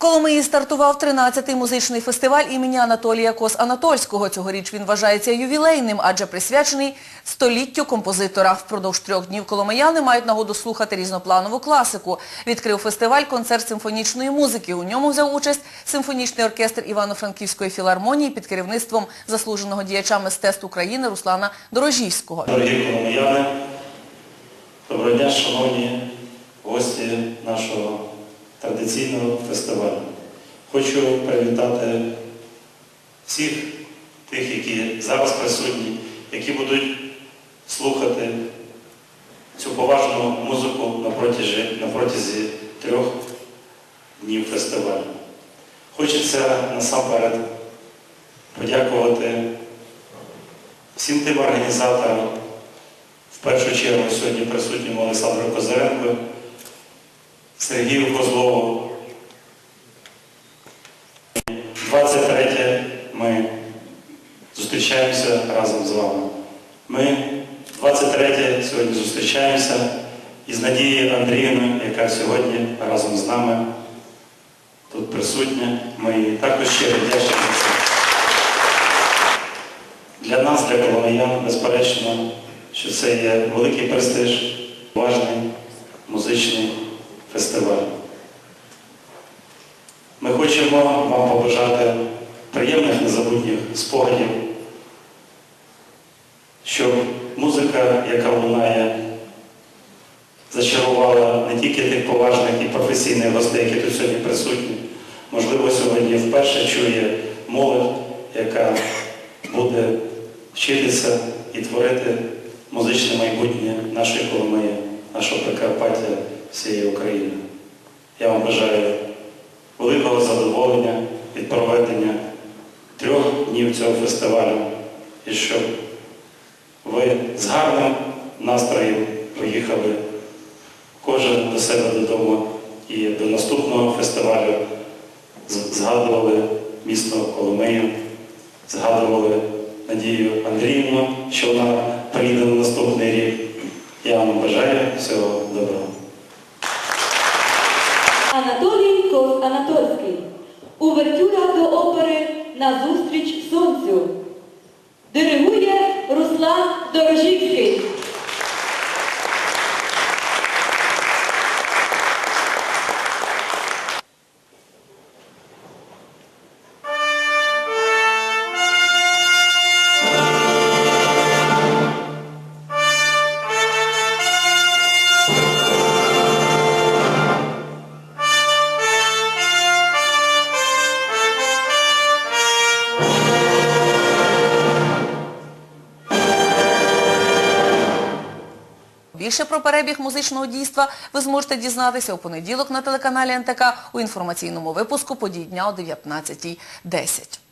Коломиї стартував 13-й музичний фестиваль імені Анатолія Кос-Анатольського. Цьогоріч він вважається ювілейним, адже присвячений століттю композитора. Впродовж трьох днів коломияни мають нагоду слухати різнопланову класику. Відкрив фестиваль концерт симфонічної музики. У ньому взяв участь симфонічний оркестр Івано-Франківської філармонії під керівництвом заслуженого діяча мистецтв України Руслана Дорожівського. Дорогі коломияни, доброго дня, шановні гості нашого традиційного фестивалю. Хочу привітати всіх тих, які зараз присутні, які будуть слухати цю поважну музику на протязі, трьох днів фестивалю. Хочеться насамперед подякувати всім тим організаторам, в першу чергу сьогодні присутньому Олександру Козиренку, Сергію Козлову. 23 ми зустрічаємося разом з вами. Ми 23 сьогодні зустрічаємося із Надією Андріївною, яка сьогодні разом з нами тут присутня. Ми їй також щиро вдячні. Для нас, для коломиян, безперечно, що це є великий престиж, важний музичний фестиваль. Ми хочемо вам побажати приємних незабутніх спогадів, щоб музика, яка лунає, зачарувала не тільки тих поважних і професійних гостей, які тут сьогодні присутні. Можливо, сьогодні вперше чує молодь, яка буде вчитися і творити музичне майбутнє нашої Коломиї, нашого Прикарпаття, всієї України. Я вам бажаю великого задоволення від проведення трьох днів цього фестивалю і щоб ви з гарним настроєм поїхали кожен до себе додому і до наступного фестивалю згадували місто Коломию, згадували Надію Андріївну, що вона приїде на наступний рік. Я вам бажаю всього доброго. Анатолій Анатольський. Увертюра до опери Назустріч сонцю. Диригує Руслан Дорожівський. Більше про перебіг музичного дійства ви зможете дізнатися у понеділок на телеканалі НТК у інформаційному випуску подій дня о 19.10.